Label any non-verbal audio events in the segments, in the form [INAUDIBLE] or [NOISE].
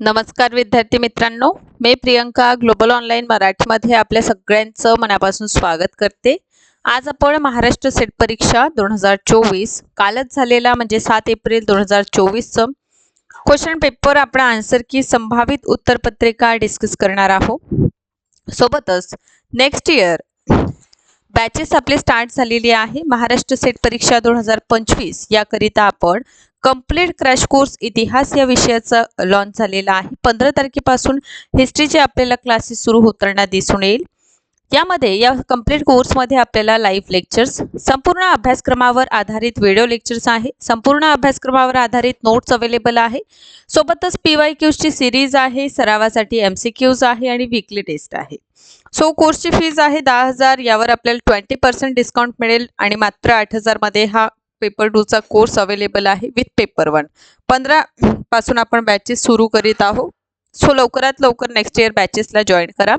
नमस्कार विद्यार्थी मित्रांनो मी प्रियंका ग्लोबल ऑनलाईन मराठीमध्ये आपल्या सगळ्यांचं मनापासून स्वागत करते. आज आपण महाराष्ट्र सेट परीक्षा दोन हजार चोवीस कालच झालेला म्हणजे सात एप्रिल दोन हजार चोवीसचं क्वेश्चन पेपर आपण आन्सर की संभावित उत्तरपत्रिका डिस्कस करणार आहोत. सोबतच नेक्स्ट इयर बॅचेस आपली स्टार्ट झालेली आहे. महाराष्ट्र सेट परीक्षा दोन हजार पंचवीस याकरिता आपण कंप्लीट क्रॅश कोर्स इतिहास या विषयाचा लॉन्च झालेला आहे. पंधरा तारखेपासून हिस्ट्रीचे आपल्याला क्लासेस सुरू होताना दिसून येईल. यामध्ये या कंप्लीट कोर्समध्ये आपल्याला लाईव्ह लेक्चर्स संपूर्ण अभ्यासक्रमावर आधारित व्हिडिओ लेक्चर्स आहे. संपूर्ण अभ्यासक्रमावर आधारित नोट्स अवेलेबल आहे. सोबतच पी वाय क्यूजची सिरीज आहे सरावासाठी एम सी क्यूज आहे आणि वीकली टेस्ट आहे. सो कोर्सची फीज आहे दहा हजार यावर आपल्याला ट्वेंटी पर्सेंट डिस्काउंट मिळेल आणि मात्र आठ हजारमध्ये हा पेपर टूचा कोर्स अवेलेबल आहे विथ पेपर वन. पंधरा पासून आपण बॅचेस सुरू करीत आहोत. सो लवकरात लवकर नेक्स्ट इयर बॅचेसला जॉईन करा.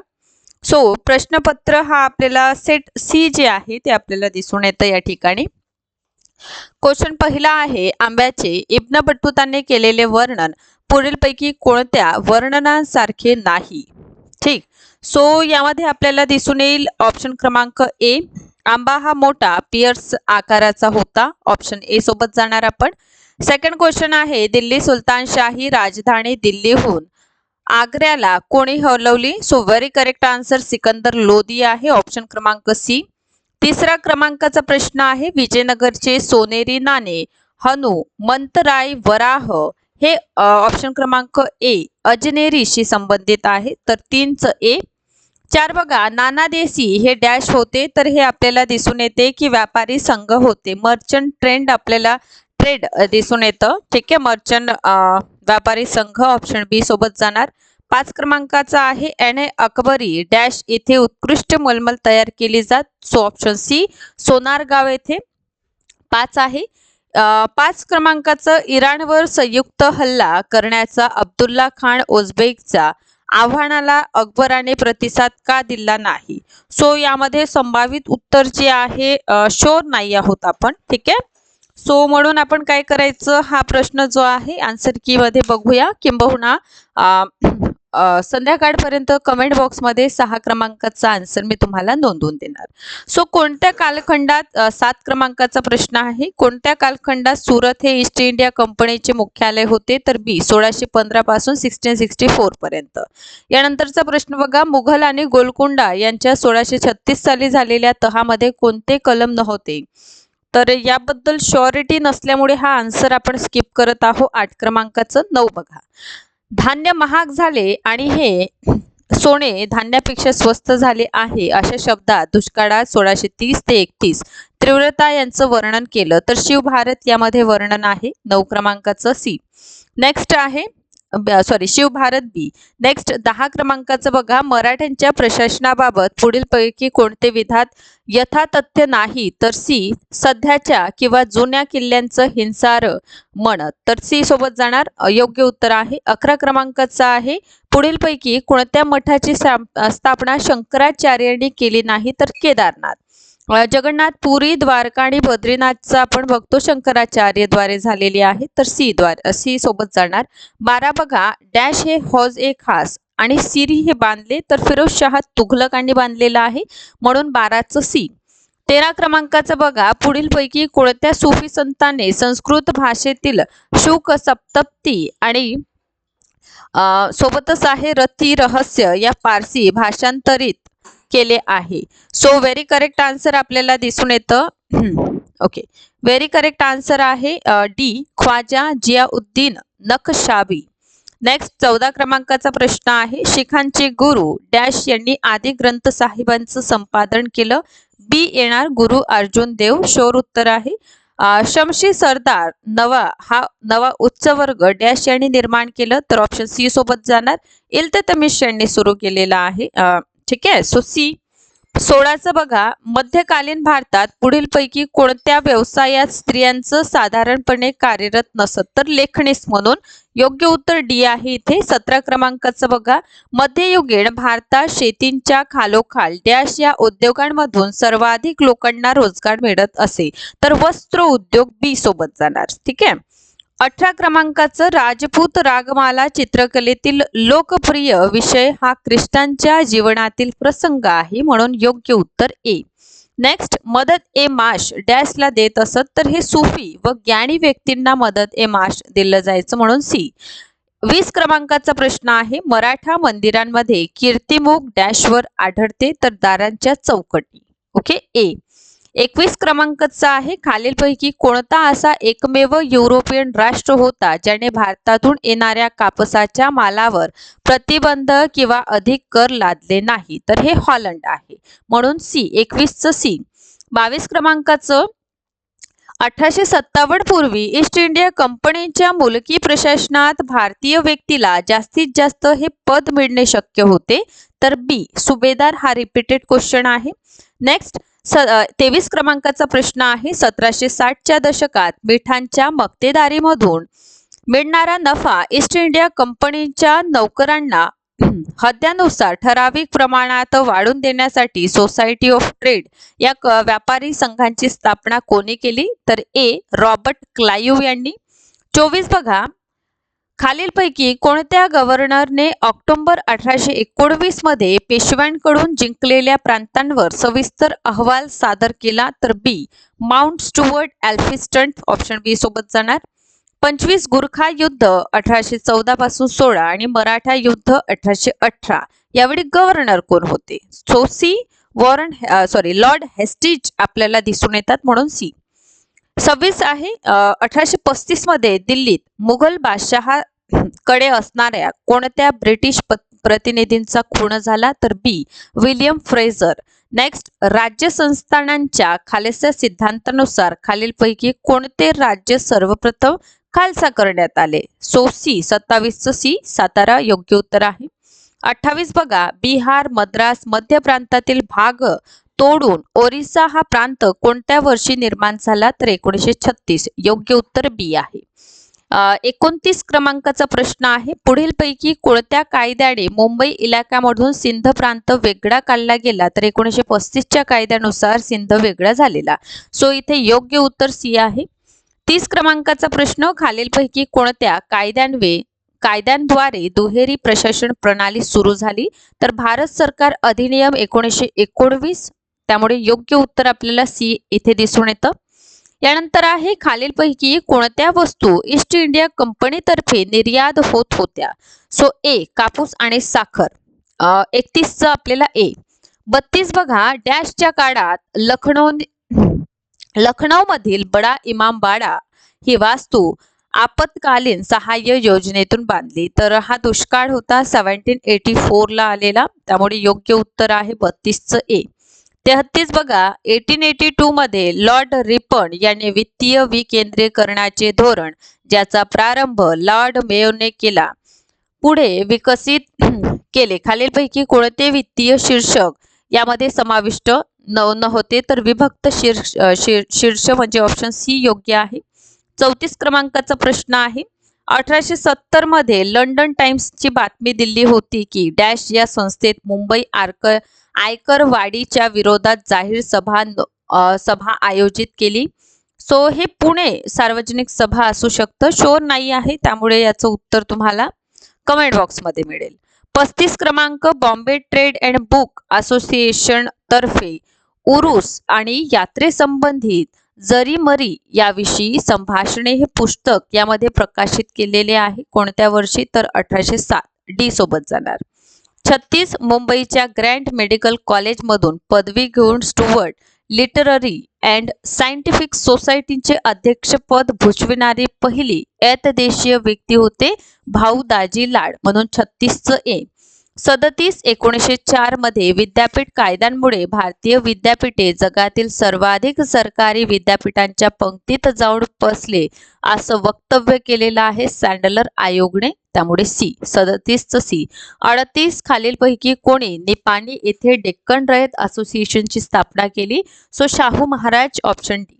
सो प्रश्नपत्र हा आपल्याला सेट सी जे आहे ते आपल्याला दिसून येतं या ठिकाणी. क्वेश्चन पहिला आहे आंब्याचे इब्न बट्टुताने केलेले वर्णन पुढीलपैकी कोणत्या वर्णनांसारखे नाही? ठीक. सो यामध्ये आपल्याला दिसून येईल ऑप्शन क्रमांक ए आंबा हा मोठा पियर्स आकाराचा होता ऑप्शन ए सोबत जाणार आपण. सेकंड क्वेश्चन आहे दिल्ली सुलतानशाही राजधानी दिल्लीहून आग्र्याला कोणी हलवली? So very correct answer Sikandar Lodi आहे ऑप्शन क्रमांक सी तिसरा क्रमांकाचा प्रश्न आहे विजयनगरचे सोनेरी नाणे हनु मंतराय वराह हे ऑप्शन क्रमांक ए अजनेरीशी संबंधित आहे. तर तीनचं ए चार बघा नाना देसी हे डॅश होते तर हे आपल्याला दिसून येते की व्यापारी संघ होते. मर्चंट ट्रेंड आपल्याला ट्रेड दिसून येतं. ठीक आहे मर्चंट व्यापारी संघ ऑप्शन बी सोबत जाणार. पाच क्रमांकाचा आहे एन ए अकबरी. डॅश येथे उत्कृष्ट मलमल तयार केली जात. सो ऑप्शन सी सोनारगाव येथे पाच आहे. पाच क्रमांकाचं इराणवर संयुक्त हल्ला करण्याचा अब्दुल्ला खान ओझबेकचा आव्हानाला अकबराने प्रतिसाद का दिला नाही? सो यामध्ये संभावित उत्तर जे आहे शोर नाही आहोत आपण ठीक आहे? सो म्हणून आपण काय करायचं? हा प्रश्न जो आहे आन्सर की मध्ये बघूया. किंबहुना संध्याकाळपर्यंत कमेंट बॉक्समध्ये सहा क्रमांकाचा आन्सर मी तुम्हाला नोंदवून देणार. सो कोणत्या कालखंडात सात क्रमांकाचा प्रश्न आहे? कोणत्या कालखंडात सुरत हे ईस्ट इंडिया कंपनीचे मुख्यालय होते? तर बी सोळाशे पंधरा पासून सिक्स्टीन सिक्स्टी फोर पर्यंत. यानंतरचा प्रश्न बघा. मुघल आणि गोलकोंडा यांच्या सोळाशे छत्तीस साली झालेल्या तहामध्ये कोणते कलम नव्हते? तर याबद्दल श्युरिटी नसल्यामुळे हा आन्सर आपण स्किप करत आहोत. आठ क्रमांकाचं नऊ बघा. धान्य महाग झाले आणि हे सोने धान्यापेक्षा स्वस्त झाले आहे अशा शब्दात दुष्काळात सोळाशे तीस ते एकतीस तीव्रता यांचं वर्णन केलं. तर शिवभारत यामध्ये वर्णन आहे नऊ क्रमांकाचं सी नेक्स्ट आहे सॉरी शिवभारत बी नेक्स्ट दहा क्रमांकाचं बघा. मराठ्यांच्या प्रशासनाबाबत पुढीलपैकी कोणते विधात यथातथ्य नाही तर सी सध्याच्या किंवा जुन्या किल्ल्यांचं हिंसार म्हणत तर सी सोबत जाणार योग्य उत्तर आहे. अकरा क्रमांकाचं आहे. पुढीलपैकी कोणत्या मठाची स्थापना शंकराचार्यांनी केली नाही तर केदारनाथ. जगन्नाथ पुरी द्वारका आणि बद्रीनाथचा आपण बघतो शंकराचार्यद्वारे झालेली आहे. तर सी द्वार सी सोबत जाणार. बारा बघा डॅश हे हॉज ए खास आणि सिरी हे बांधले तर फिरोजशहा तुघलकांनी बांधलेला आहे. म्हणून बाराचं सी. तेरा क्रमांकाचं बघा पुढीलपैकी कोणत्या सुफी संताने संस्कृत भाषेतील शुक सप्तप्ती आणि सोबतच आहे रथी रहस्य या पारसी भाषांतरित. केले आहे. सो व्हेरी करेक्ट आन्सर आपल्याला दिसून येतं. ओके व्हेरी करेक्ट आन्सर आहे डी ख्वाजा जियाउद्दीन नखशाबी नेक्स्ट चौदा क्रमांकाचा प्रश्न आहे. शिखांचे गुरु डॅश यांनी आदी ग्रंथ साहिबांचं संपादन केलं. बी येणार गुरु अर्जुन देव शोर उत्तर आहे. शमशी सरदार नवा हा नवा उच्च वर्ग डॅश यांनी निर्माण केलं तर ऑप्शन सी सोबत जाणार. इल्ततमिश यांनी सुरू केलेला आहे. ठीक आहे? सो सी सोळाचं बघा. मध्यकालीन भारतात पुढीलपैकी कोणत्या व्यवसायात स्त्रियांचं साधारणपणे कार्यरत नसत? तर लेखणीस म्हणून योग्य उत्तर डी आहे इथे. सतरा क्रमांकाचं बघा. मध्ययुगीन भारतात शेतींच्या खालोखाल डॅश या उद्योगांमधून सर्वाधिक लोकांना रोजगार मिळत असे. तर वस्त्र उद्योग बी सोबत जाणार. ठीक आहे? अठरा क्रमांकाचं राजपूत रागमाला चित्रकलेतील लोकप्रिय विषय हा ख्रिस्तांच्या जीवनातील प्रसंग आहे म्हणून योग्य उत्तर ए. नेक्स्ट मदत ए माश. डॅशला देत असत तर हे सुफी व ज्ञानी व्यक्तींना मदत ए माश दिलं जायचं म्हणून सी. वीस क्रमांकाचा प्रश्न आहे मराठा मंदिरांमध्ये कीर्तिमुख डॅशवर आढळते तर दारांच्या चौकटी. ओके? ए. एकवीस क्रमांकाचा आहे. खालीलपैकी कोणता असा एकमेव युरोपियन राष्ट्र होता ज्याने भारतातून येणाऱ्या कापसाच्या मालावर प्रतिबंध किंवा अधिक कर लादले नाही? तर हे हॉलंड आहे. म्हणून सी एकवीसचं सी. बावीस क्रमांकाचं. अठराशे सत्तावन्न पूर्वी ईस्ट इंडिया कंपनीच्या मुलकी प्रशासनात भारतीय व्यक्तीला जास्तीत जास्त हे पद मिळणे शक्य होते. तर बी सुभेदार हा रिपीटेड क्वेश्चन आहे. नेक्स्ट स तेवीस क्रमांकाचा प्रश्न आहे सतराशे साठच्या दशकात मिठांच्या मक्तेदारीमधून मिळणारा नफा ईस्ट इंडिया कंपनीच्या नौकरांना [CLEARS THROAT] हद्यानुसार ठराविक प्रमाणात वाढून देण्यासाठी सोसायटी ऑफ ट्रेड या क- व्यापारी संघांची स्थापना कोणी केली? तर ए रॉबर्ट क्लायू यांनी. चोवीस बघा. खालीलपैकी कोणत्या गव्हर्नरने ऑक्टोबर अठराशे एकोणवीसमध्ये पेशव्यांकडून जिंकलेल्या प्रांतांवर सविस्तर अहवाल सादर केला तर B Mount Stuart Elphinstone option B सोबत जाणार. पंचवीस गुरखा युद्ध अठराशे चौदा पासून सोळा आणि मराठा युद्ध अठराशे अठरा. यावेळी गव्हर्नर कोण होते? So C Warren sorry Lord Hastings आपल्याला दिसून येतात म्हणून सी. सव्वीस आहे अठराशे पस्तीसमध्ये दिल्लीत मुघल बादशहा कडे असणाऱ्या कोणत्या ब्रिटिश प्रतिनिधींचा खून झाला तर बी विलियम फ्रेझर. नेक्स्ट राज्य संस्थानांच्या खालसा सिद्धांतानुसार खालीलपैकी कोणते राज्य सर्वप्रथम खालसा करण्यात आले? सो सी सत्तावीसचं सी सातारा योग्य उत्तर आहे. अठ्ठावीस बघा. बिहार मद्रास मध्य प्रांतातील भाग तोडून ओरिसा हा प्रांत कोणत्या वर्षी निर्माण झाला तर एकोणीसशे छत्तीस? योग्य उत्तर बी आहे. एकोणतीस क्रमांकाचा प्रश्न आहे. पुढीलपैकी कोणत्या कायद्याने मुंबई इलाक्यामधून सिंध प्रांत वेगळा काढला गेला? तर एकोणीसशे पस्तीसच्या कायद्यानुसार सिंध वेगळा झालेला. सो इथे योग्य उत्तर सी आहे. तीस क्रमांकाचा प्रश्न खालीलपैकी कोणत्या कायद्यान्वे कायद्यांद्वारे दुहेरी प्रशासन प्रणाली सुरू झाली? तर भारत सरकार अधिनियम एकोणीसशे एकोणवीस त्यामुळे योग्य उत्तर आपल्याला सी इथे दिसून येतं. यानंतर आहे खालीलपैकी कोणत्या वस्तू ईस्ट इंडिया कंपनीतर्फे निर्यात होत होत्या? सो ए कापूस आणि साखर. एकतीसचं आपल्याला ए बत्तीस बघा डॅशच्या काळात लखनौ लखनौ मधील बडा इमामबाडा ही वास्तू आपत्कालीन सहाय्य योजनेतून बांधली. तर हा दुष्काळ होता सेव्हन्टीन एटी फोरला आलेला. त्यामुळे योग्य उत्तर आहे बत्तीसचं ए तेहतीस बघा एटीन एटी टू मध्ये लॉर्ड रिपन यांनी वित्तीय विकेंद्रीकरणाचे धोरण ज्याचा प्रारंभ लॉर्ड मेयोने केला. पुढे विकसित [CLEARS THROAT] केले. खालीलपैकी कोणते वित्तीय शीर्षक यामध्ये समाविष्ट न न होते तर विभक्त शीर्ष शीर्ष म्हणजे ऑप्शन सी योग्य आहे. चौतीस क्रमांकाचा प्रश्न आहे. अठराशे सत्तरमध्ये लंडन टाइम्सची बातमी दिली होती की डॅश या संस्थेत मुंबई आर्क आयकर वाढीच्या विरोधात जाहीर सभा सभा आयोजित केली. सो हे पुणे सार्वजनिक सभा असू शकतं. शोर नाही आहे त्यामुळे याचं उत्तर तुम्हाला कमेंट बॉक्समध्ये मिळेल. पस्तीस क्रमांक Bombay trade and book association तर्फे उरुस आणि यात्रेसंबंधित जरी मरी याविषयी संभाषणे हे पुस्तक यामध्ये प्रकाशित केलेले आहे. कोणत्या वर्षी? तर अठराशे सात. डी सोबत जाणार. छत्तीस मुंबईच्या ग्रँड मेडिकल कॉलेजमधून पदवी घेऊन स्टुअर्ट लिटररी अँड सायंटिफिक सोसायटीचे अध्यक्षपद भूषविणारी पहिली ऐतदेशीय व्यक्ती होते भाऊ दाजी लाड म्हणून छत्तीसचं ए सदतीस एकोणीसशे चारमध्ये विद्यापीठ कायद्यांमुळे भारतीय विद्यापीठे जगातील सर्वाधिक सरकारी विद्यापीठांच्या पंक्तीत जाऊन बसले असं वक्तव्य केलेलं आहे सँडलर आयोगने. त्यामुळे सी सदतीसचं सी. अडतीस खालीलपैकी कोणी निपाणी येथे डेक्कन रयत असोसिएशनची स्थापना केली so Shahu Maharaj option D.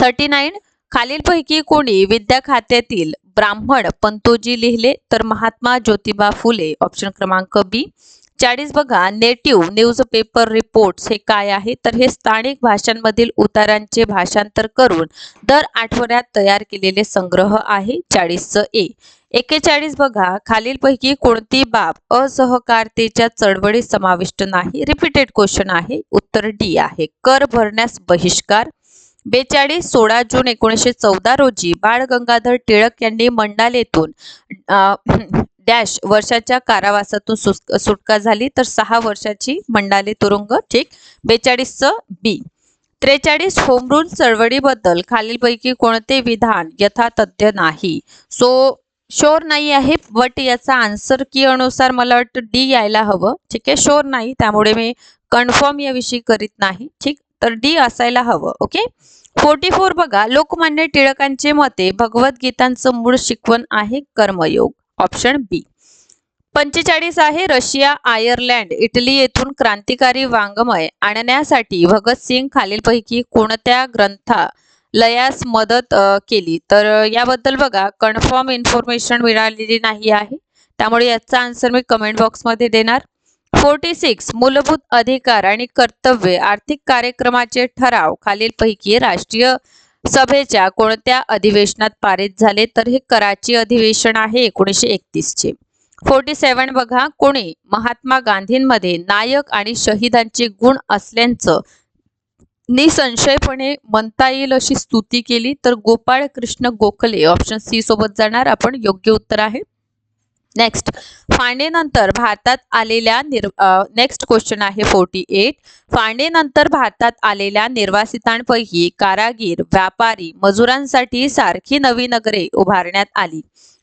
Thirty nine खालीलपैकी कोणी विद्या खात्यातील ब्राह्मण पंतोजी लिहिले तर महात्मा ज्योतिबा फुले ऑप्शन क्रमांक बी चाळीस बघा नेटिव्ह न्यूज पेपर रिपोर्ट्स हे काय आहे? तर हे स्थानिक भाषांमधील उतारांचे भाषांतर करून दर आठवड्यात तयार केलेले संग्रह आहे चाळीसचं ए एकेचाळीस बघा खालीलपैकी कोणती बाब असहकारतेच्या चळवळीत समाविष्ट नाही? रिपीटेड क्वेश्चन आहे. उत्तर डी आहे. कर भरण्यास बहिष्कार बेचाळीस सोळा जून एकोणीसशे चौदा रोजी बाळ गंगाधर टिळक यांनी मंडालेतून डॅश वर्षाच्या कारावासातून सुटका झाली. तर सहा वर्षाची मंडाले तुरुंग ठीक? बेचाळीसचं बी. त्रेचाळीस होम रूल चळवळीबद्दल खालीलपैकी कोणते विधान यथातथ्य नाही? सो शोर नाही आहे बट याचा आन्सर की अनुसार मला वाटतं डी यायला हवं. ठीक आहे? शोर नाही त्यामुळे मी कन्फर्म याविषयी करीत नाही. ठीक? तर डी असायला हवं ओके? फोर्टी फोर बघा लोकमान्य टिळकांचे मते भगवद्गीतांचं मूळ शिकवण आहे कर्मयोग. ऑप्शन बी पंचेचाळीस आहे रशिया आयर्लंड इटली येथून क्रांतिकारी वाङ्मय आणण्यासाठी भगतसिंग खालीलपैकी कोणत्या ग्रंथा लयास मदत केली? तर याबद्दल बघा कन्फर्म इन्फॉर्मेशन मिळालेली नाही आहे. त्यामुळे याचा आन्सर मी कमेंट बॉक्समध्ये देणार. फोर्टी सिक्स मूलभूत अधिकार आणि कर्तव्य आर्थिक कार्यक्रमाचे ठराव खालीलपैकी राष्ट्रीय सभेच्या कोणत्या अधिवेशनात पारित झाले तर हे कराची अधिवेशन आहे एकोणीसशे एकतीसचे. फोर्टी सेवन बघा कोणी? महात्मा गांधींमध्ये नायक आणि शहीदांचे गुण असल्याचं निसंशयपणे म्हणता येईल अशी स्तुती केली तर गोपाळ कृष्ण गोखले ऑप्शन सी सोबत जाणार. आपण योग्य उत्तर आहे. नेक्स्ट फाळणीनंतर भारतात आलेल्या निर् नेक्स्ट क्वेश्चन आहे फोर्टी एट फाळणीनंतर भारतात आलेल्या निर्वासितांपैकी कारागीर व्यापारी मजुरांसाठी सारखी नवी नगरे उभारण्यात आली.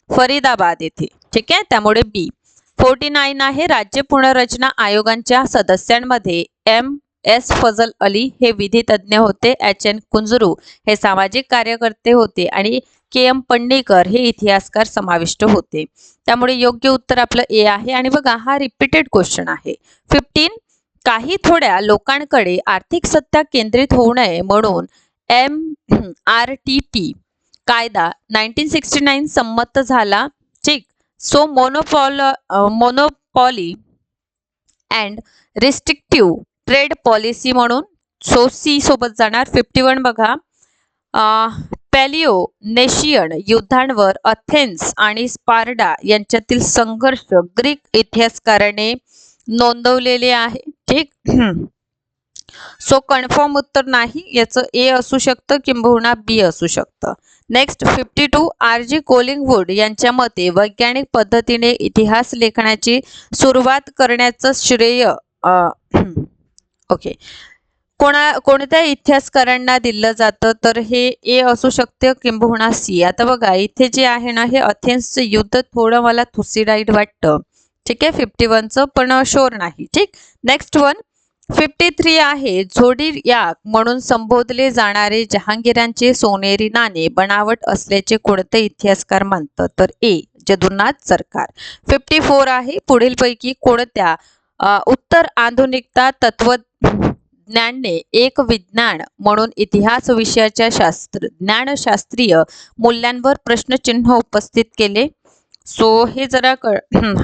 फरीदाबाद येथे. ठीक आहे? त्यामुळे बी फोर्टी नाईन आहे राज्य पुनर्रचना आयोगांच्या सदस्यांमध्ये एम एस फजल अली हे विधितज्ञ होते. एच एन कुंजरू हे सामाजिक कार्यकर्ते होते आणि के एम पंडेकर हे इतिहासकार समाविष्ट होते. त्यामुळे योग्य उत्तर आपलं ए आहे. आणि बघा हा रिपीटेड क्वेश्चन आहे. फिफ्टीन काही थोड्या लोकांकडे आर्थिक सत्ता केंद्रित होऊ नये म्हणून एम आर टी पी कायदा नाईन्टीन सिक्स्टी नाईन संमत झाला. ठीक so मोनोपॉल monopoly and restrictive trade policy म्हणून सो सी सोबत जाणार. फिफ्टी वन बघा पॅलिओ नेशियन युद्धांवर अथेन्स आणि स्पार्डा यांच्यातील संघर्ष ग्रीक इतिहासकाराने नोंदवलेले आहे. ठीक? सो कन्फर्म उत्तर नाही. याचं ए असू शकतं किंबहुना बी असू शकतं. Next fifty two R G Collingwood यांच्या मते वैज्ञानिक पद्धतीने इतिहास लेखनाची सुरुवात करण्याचं श्रेय ओके. कोणा कोणत्या इतिहासकारांना दिलं जातं? तर हे ए असू शकते किंबहुना सी आता बघा इथे जे आहे ना हे अथेन्सचं युद्ध थोडं मला थुसीडाईट वाटतं. ठीक आहे? फिफ्टी वनचं पण शोर नाही. ठीक? नेक्स्ट वन फिफ्टी थ्री आहे झोडी याक म्हणून संबोधले जाणारे जहांगीरांचे सोनेरी नाणे बनावट असल्याचे कोणते इतिहासकार मानतं तर ए जदुनाथ सरकार. फिफ्टी फोर आहे पुढीलपैकी कोणत्या? उत्तर आधुनिकता विज्ञानने एक विज्ञान म्हणून इतिहास विषयाच्या शास्त्र ज्ञानशास्त्रीय मूल्यांवर प्रश्नचिन्ह उपस्थित केले. सो हे जरा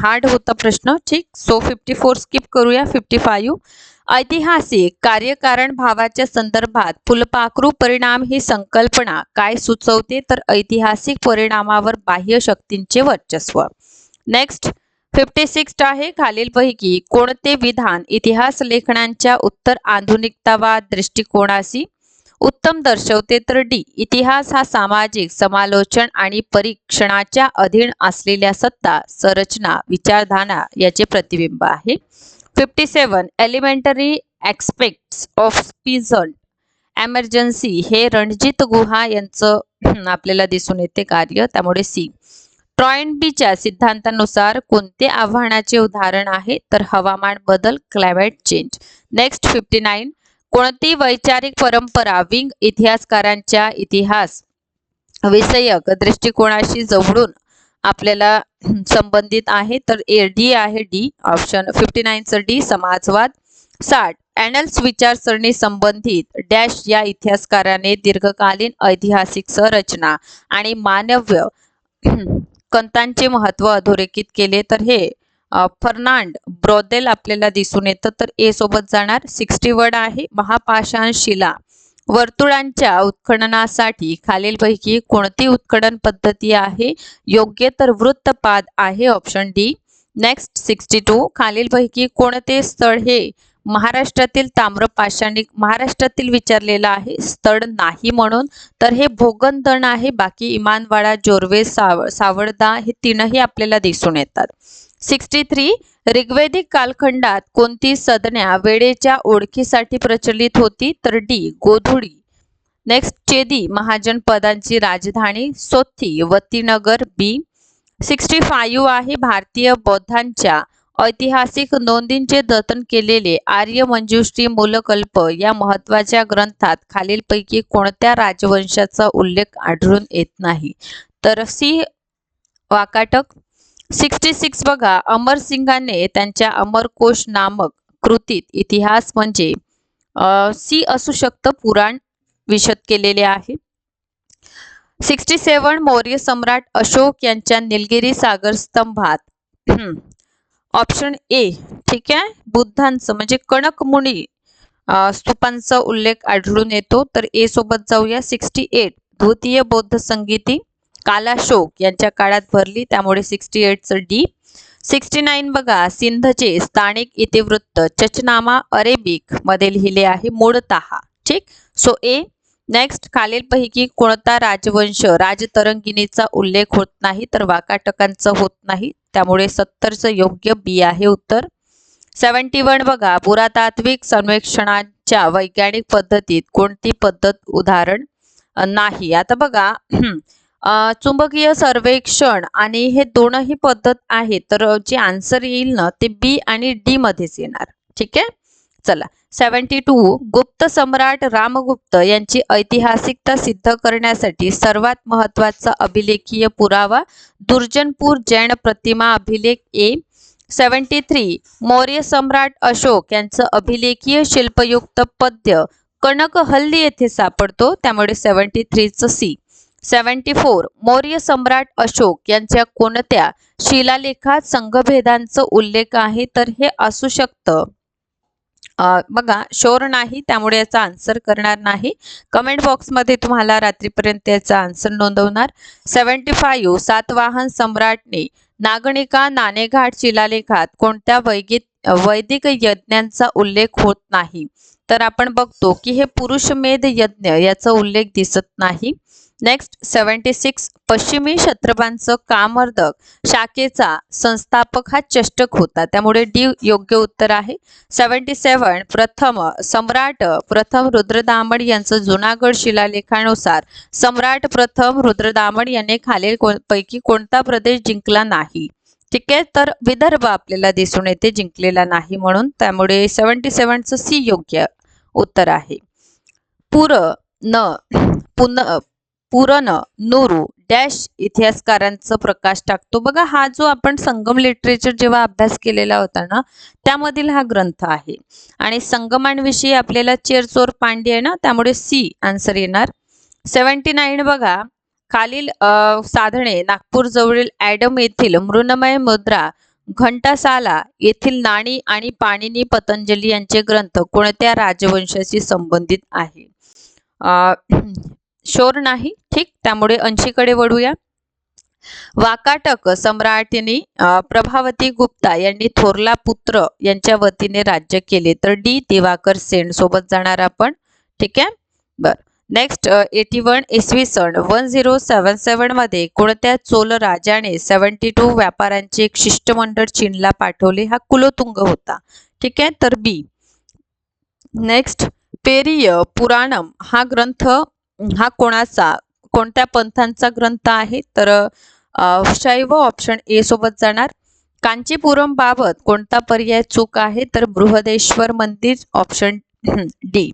हार्ड होता प्रश्न. ठीक? सो फिफ्टी फोर स्किप करूया. फिफ्टी फाईव्ह ऐतिहासिक कार्यकारण भावाच्या संदर्भात फुलपाखरू परिणाम ही संकल्पना काय सुचवते? तर ऐतिहासिक परिणामावर बाह्य शक्तींचे वर्चस्व. नेक्स्ट फिफ्टी सिक्स आहे खालीलपैकी. कोणते विधान इतिहास लेखनांच्या उत्तर आधुनिकतावाद दृष्टिकोनाशी उत्तम दर्शवते तर डी. इतिहास हा सामाजिक समालोचन आणि परीक्षणाच्या अधीन असलेल्या सत्ता संरचना विचारधारा याचे प्रतिबिंब आहे. Fifty seven elementary aspects of peasant emergency हे रणजित गुहा यांचं आपल्याला दिसून येते कार्य. त्यामुळे सी. ट्रॉयनबीच्या सिद्धांतानुसार कोणते आव्हानाचे उदाहरण आहे? तर हवामान बदल climate change. Next fifty nine. कोणती वैचारिक परंपरा विंग इतिहासकारांच्या इतिहास विषयक दृष्टिकोनाशी जवळून आपल्याला संबंधित आहे? तर ए डी आहे. डी ऑप्शन फिफ्टी नाईनचं डी समाजवाद. साठ. ॲनल्स विचारसरणी संबंधित डॅश या इतिहासकाराने दीर्घकालीन ऐतिहासिक संरचना आणि मानव्य कंतांचे महत्त्व अधोरेखित केले तर हे फर्नांड ब्रोदेल आपल्याला दिसून येतं. तर ए सोबत जाणार सिक्स्टी वर्ड आहे. महापाषाण शिला. वर्तुळांच्या उत्खननासाठी खालीलपैकी कोणती उत्खनन पद्धती आहे? योग्य तर वृत्तपाद आहे option D. Next sixty two. खालीलपैकी कोणते स्थळ हे महाराष्ट्रातील ताम्रपाषाणिक महाराष्ट्रातील विचारलेलं आहे स्थळ नाही म्हणून तर हे भोगनदण आहे. बाकी इमानवाडा जोरवे साव सावळदा हे तीनही आपल्याला दिसून येतात. सिक्स्टी थ्री ऋग्वेदिक कालखंडात कोणती संज्ञा वेळेच्या ओळखीसाठी प्रचलित होती? तर डी गोधुडी नेक्स्ट चेदी महाजन पदांची राजधानी सोथी वतीनगर बी. सिक्स्टी फाईव्ह आहे. भारतीय बौद्धांच्या ऐतिहासिक नोंदींचे जतन केलेले आर्य मंजुश्री मूलकल्प या महत्त्वाच्या ग्रंथात खालीलपैकी कोणत्या राजवंशाचा उल्लेख आढळून येत नाही? तर सी. वाकाटक सिक्स्टी सिक्स बघा. अमरसिंगाने त्यांच्या अमरकोश नामक कृतीत इतिहास म्हणजे सी असू शकतं पुराण विशद केलेले आहे. सिक्स्टी सेवन मौर्य सम्राट अशोक यांच्या निलगिरी सागर स्तंभात ऑप्शन ए ठीक आहे. बुद्धांचं म्हणजे कणक मुनी स्तूपांचा उल्लेख आढळून येतो. तर ए सोबत जाऊया. सिक्स्टी एट द्वितीय बौद्ध संगीती कालाशोक यांच्या काळात भरली त्यामुळे सिक्स्टी एटचं डी सिक्स्टी नाईन बघा सिंधचे स्थानिक इतिवृत्त चचनामा अरेबिकमध्ये लिहिले आहे मूळतः ठीक? सो ए नेक्स्ट खालीलपैकी कोणता राजवंश राजतरंगिणीचा उल्लेख होत नाही तर वाकाटकांचा होत नाही? त्यामुळे सत्तरचं योग्य बी आहे उत्तर. सेवन्टी वन बघा. पुरातात्विक सर्वेक्षणाच्या वैज्ञानिक पद्धतीत कोणती पद्धत उदाहरण नाही? आता बघा. [CLEARS THROAT] चुंबकीय सर्वेक्षण आणि हे दोनही पद्धत आहे तर जे आन्सर येईल ना ते बी आणि डी मध्येच येणार. ठीक आहे? चला. सेवन्टी टू गुप्त सम्राट रामगुप्त यांची ऐतिहासिकता सिद्ध करण्यासाठी सर्वात महत्त्वाचा अभिलेखीय पुरावा दुर्जनपूर जैन प्रतिमा अभिलेख ए. सेवन्टी थ्री मौर्य सम्राट अशोक यांचं अभिलेखीय शिल्पयुक्त पद्य कणकहल्ली येथे सापडतो त्यामुळे सेवन्टी थ्रीचं सी. सेवन्टी फोर मौर्य सम्राट अशोक यांच्या कोणत्या शिलालेखात संघभेदांचा उल्लेख आहे तर हे असू शकतं. बघा शोर नाही त्यामुळे याचा आन्सर करणार नाही. कमेंट बॉक्समध्ये तुम्हाला रात्रीपर्यंत याचा आन्सर नोंदवणार. सेव्हन्टी फाईव्ह सातवाहन सम्राटने नागणिका नाणेघाट शिलालेखात कोणत्या वैगित वैदिक यज्ञांचा उल्लेख होत नाही? तर आपण बघतो की हे पुरुषमेध यज्ञ याचा उल्लेख दिसत नाही. नेक्स्ट सेवन्टी सिक्स पश्चिमी क्षत्रपांचं कामर्दक शाखेचा संस्थापक हा चष्टक होता. त्यामुळे डी योग्य उत्तर आहे. सेवन्टी सेवन प्रथम सम्राट प्रथम रुद्रदामण यांचं जुनागड शिलालेखानुसार सम्राट प्रथम रुद्रदामण याने खालील को- पैकी कोणता प्रदेश जिंकला नाही? ठीक आहे तर विदर्भ आपल्याला दिसून येते जिंकलेला नाही म्हणून. त्यामुळे सेवन्टी सेवनचं सी योग्य उत्तर आहे. पुर न पुन पुरण नोरू डॅश इतिहासकारांचं प्रकाश टाकतो. बघा हा जो आपण संगम लिटरेचर जेव्हा अभ्यास केलेला होता ना त्यामधील हा ग्रंथ आहे. आणि संगमांविषयी आपल्याला चेरचोर पांडे आहे ना त्यामुळे सी आन्सर येणार. सेवन्टी नाईन बघा खालील साधने नागपूर जवळील ॲडम येथील मृणमय मुद्रा घंटासाला येथील नाणी आणि पाणिनी पतंजली यांचे ग्रंथ कोणत्या राजवंशाशी संबंधित आहे? शोर नाही. ठीक त्यामुळे अंशीकडे वळूया. वाकाटक सम्राटिनी प्रभावती गुप्ता यांनी थोरला पुत्र यांच्या वतीने राज्य केले. तर डी. दिवाकर सेन सोबत जाणार आपण. ठीक आहे? बर. नेक्स्ट एटी वन इसवी सन वन झिरो सेवन सेवनमध्ये कोणत्या चोल राजाने सेवन्टी टू व्यापाऱ्यांचे एक शिष्टमंडळ चीनला पाठवले? हा कुलोतुंग होता. ठीक आहे? तर बी नेक्स्ट पेरिय पुराणम हा ग्रंथ हा कोणाचा कोणत्या पंथांचा ग्रंथ आहे? तर शैव ऑप्शन ए सोबत जाणार. कांचीपुरम बाबत कोणता पर्याय चूक आहे? तर बृहदेश्वर मंदिर option D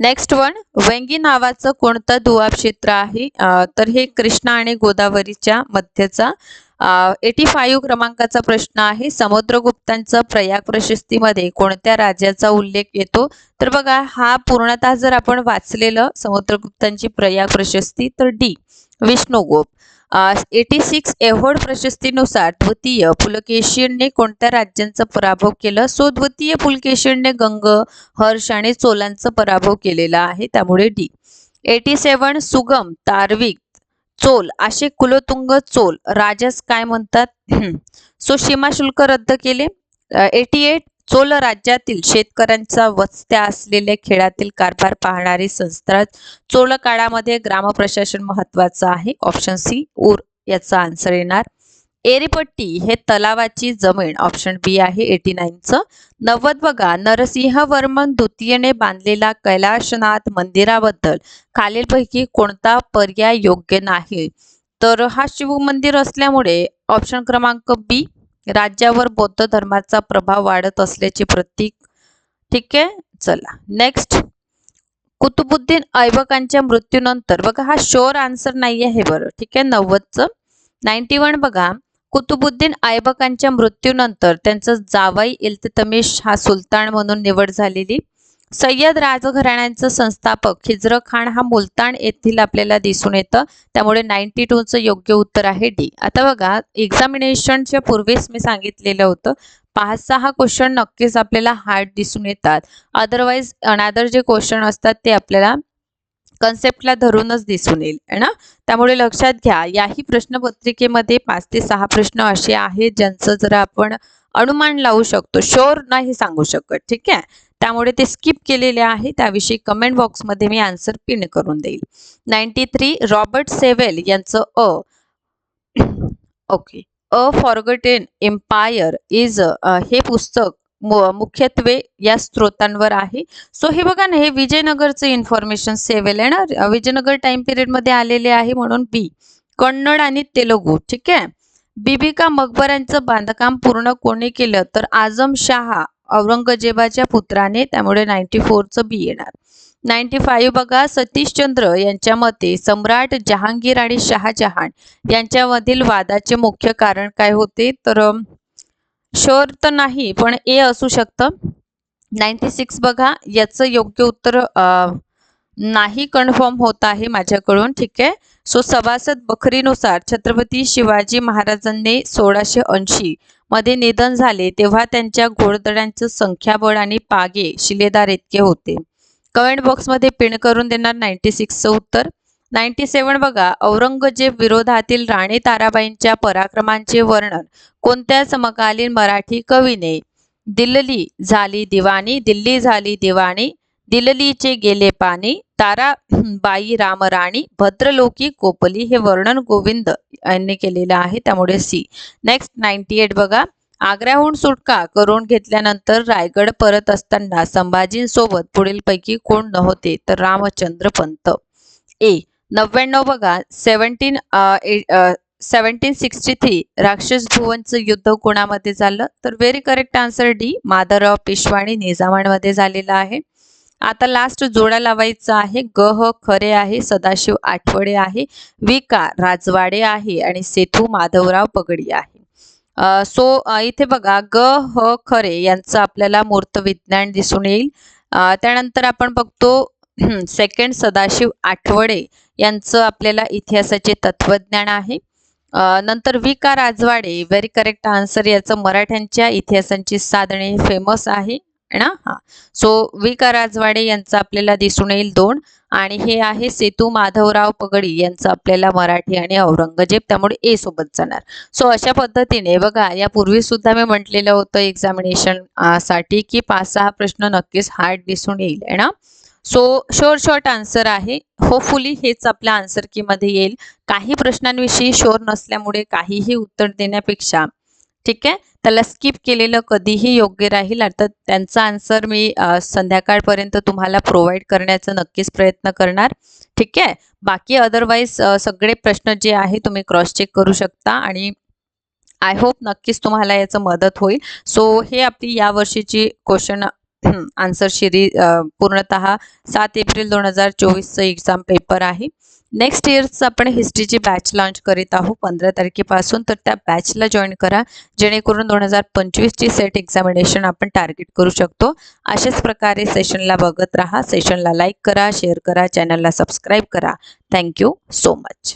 next one Vengi नावाचं कोणतं दुआ क्षेत्र आहे? तर हे कृष्णा आणि गोदावरीच्या मध्यचा. एटी फाईव्ह क्रमांकाचा प्रश्न आहे. समुद्रगुप्तांचा प्रयाग प्रशस्तीमध्ये कोणत्या राज्याचा उल्लेख येतो? तर बघा हा पूर्णतः जर आपण वाचलेलं समुद्रगुप्तांची प्रयाग प्रशस्ती तर डी विष्णुगोप एटी सिक्स एवॉर्ड प्रशस्तीनुसार द्वितीय पुलकेशियनने कोणत्या राज्यांचा पराभव केला? सो द्वितीय पुलकेशियनने गंग हर्ष आणि चोलांचा पराभव केलेला आहे. त्यामुळे डी. एटी सेवन सुगम तार्विक चोल असे कुलोतुंग चोल. राजास काय म्हणतात? सो सीमाशुल्क रद्द केले. एटी एट चोल राज्यातील शेतकऱ्यांचा वस्त्या असलेल्या खेळातील कारभार पाहणारी संस्था चोल काळामध्ये ग्रामप्रशासन महत्वाचं आहे. ऑप्शन सी उर याचा आन्सर येणार. एरीपट्टी हे तलावाची जमीन ऑप्शन बी आहे एटी नाईनचं नव्वद बघा नरसिंह वर्मन द्वितीयने बांधलेला कैलाशनाथ मंदिराबद्दल खालीलपैकी कोणता पर्याय योग्य नाही? तर हा शिव मंदिर असल्यामुळे ऑप्शन क्रमांक बी राज्यावर बौद्ध धर्माचा प्रभाव वाढत असल्याचे प्रतीक. ठीक आहे? चला नेक्स्ट कुतुबुद्दीन ऐबकांच्या मृत्यूनंतर बघा हा शोर आन्सर नाही आहे बरं. ठीक आहे? नव्वदचं. नाईन्टी वन बघा कुतुबुद्दीन ऐबकांच्या मृत्यूनंतर त्यांचं जावाई इल्ततमिश हा सुलतान म्हणून निवड झालेली. सय्यद राजघराण्यांचा संस्थापक खिजर खान हा मुलतान येथील आपल्याला दिसून येतं. त्यामुळे नाईन्टी टूचं योग्य उत्तर आहे डी. आता बघा एक्झामिनेशनच्या पूर्वीच मी सांगितलेलं होतं. पाच सहा क्वेश्चन नक्कीच आपल्याला हार्ड दिसून येतात. अदरवाईज अनादर जे क्वेश्चन असतात ते आपल्याला कन्सेप्टला धरूनच दिसून येईल है ना? त्यामुळे लक्षात घ्या याही प्रश्नपत्रिकेमध्ये पाच ते सहा प्रश्न असे आहेत ज्यांचं जर आपण अनुमान लावू शकतो शोर नाही सांगू शकत ठीक आहे? त्यामुळे ते स्किप केलेले आहे त्याविषयी कमेंट बॉक्समध्ये मी आन्सर पिन करून देईल. नाईन्टी थ्री रॉबर्ट सेवेल यांचं अ [CLEARS THROAT] okay a forgotten empire is हे पुस्तक मुख्यत्वे या स्त्रोतांवर आहे. सो हे बघा ना हे विजयनगरचं इन्फॉर्मेशन सेवेल आहे ना? विजयनगर टाइम पिरियडमध्ये आलेले आहे म्हणून बी कन्नड आणि तेलुगू ठीक आहे? बिबिका मकबऱ्यांचं बांधकाम पूर्ण कोणी केलं? तर आजम शहा औरंगजेबाच्या पुत्राने त्यामुळे नाईन्टी फोरचं बी येणार. नाईन्टी फाईव्ह बघा सतीशचंद्र यांच्या मते सम्राट जहांगीर आणि शहाजहान यांच्यामधील वादाचे मुख्य कारण काय होते? तर शोर तर नाही पण ए असू शकतं. नाईन्टी सिक्स बघा याचं योग्य उत्तर नाही कन्फर्म होत आहे माझ्याकडून ठीक आहे? सो सभासद बखरीनुसार छत्रपती शिवाजी महाराजांनी सोळाशे ऐंशी मध्ये निधन झाले तेव्हा त्यांच्या घोडदड्यांचं संख्याबळ आणि पागे शिलेदार इतके होते. कमेंट बॉक्समध्ये पिन करून देणार नाईन्टी सिक्सचं उत्तर. नाईन्टी सेवन बघा औरंगजेब विरोधातील राणी ताराबाईंच्या पराक्रमांचे वर्णन. कोणत्या समकालीन मराठी कवीने दिल्ली झाली दिवाणी दिल्ली झाली दिवाणी दिल्लीचे गेले पाणी ताराबाई रामराणी भद्रलोकी कोपली हे वर्णन गोविंद यांनी केलेलं आहे त्यामुळे सी. नेक्स्ट नाईन्टी एट बघा. आग्र्याहून सुटका करून घेतल्यानंतर रायगड परत असताना संभाजींसोबत पुढीलपैकी कोण नव्हते तर रामचंद्र पंत. ए. नव्याण्णव बघा सेवन्टीन सेवन्टीन सिक्स्टी थ्री राक्षस भुवनचं युद्ध कोणामध्ये झालं? तर very correct answer D Madhavrao पेशवाणी निजामांमध्ये झालेलं आहे. आता लास्ट जोडा लावायचा आहे. ग ह खरे आहे सदाशिव आठवडे आहे विका राजवाडे आहे आणि सेथू माधवराव पगडी आहे. सो इथे बघा ग ह खरे यांचं आपल्याला मूर्त विज्ञान दिसून येईल. त्यानंतर आपण बघतो सेकंड सदाशिव आठवडे यांचं आपल्याला इतिहासाचे तत्वज्ञान आहे. नंतर वी का राजवाडे व्हेरी करेक्ट आन्सर याचं मराठ्यांच्या इतिहासांची साधने फेमस आहे ना? हा. सो वी का राजवाडे यांचं आपल्याला दिसून येईल दोन आणि हे आहे सेतू माधवराव पगडी यांचं आपल्याला मराठी आणि औरंगजेब त्यामुळे ए सोबत जाणार. सो अशा पद्धतीने बघा यापूर्वी सुद्धा मी म्हटलेलं होतं एक्झामिनेशनसाठी की पाच सहा प्रश्न नक्कीच हार्ड दिसून येईल ना? सो शोर शॉर्ट आन्सर आहे. होपफुली हेच आपल्या आन्सर कीमध्ये येईल. काही प्रश्नांविषयी शोर नसल्यामुळे काहीही उत्तर देण्यापेक्षा ठीक आहे? त्याला स्किप केलेलं कधीही योग्य राहील. अर्थात त्यांचा आन्सर मी संध्याकाळपर्यंत तुम्हाला प्रोव्हाइड करण्याचा नक्कीच प्रयत्न करणार ठीक आहे? बाकी अदरवाईज सगळे प्रश्न जे आहे तुम्ही क्रॉस चेक करू शकता आणि आय होप नक्कीच तुम्हाला याचं मदत होईल. सो हे आपली या वर्षीची क्वेश्चन [CLEARS THROAT] आन्सर शिरी uh, पूर्णतः सात एप्रिल दोन हजार चोवीसचं एक्झाम पेपर आहे. नेक्स्ट इयरचं आपण हिस्ट्रीची बॅच लॉन्च करीत आहोत पंधरा तारखेपासून. तर त्या बॅचला जॉईन करा जेणेकरून दोन हजार पंचवीसची सेट एक्झामिनेशन आपण टार्गेट करू शकतो. अशाच प्रकारे सेशनला बघत राहा. सेशनला लाईक करा शेअर करा चॅनलला सबस्क्राईब करा. Thank you so much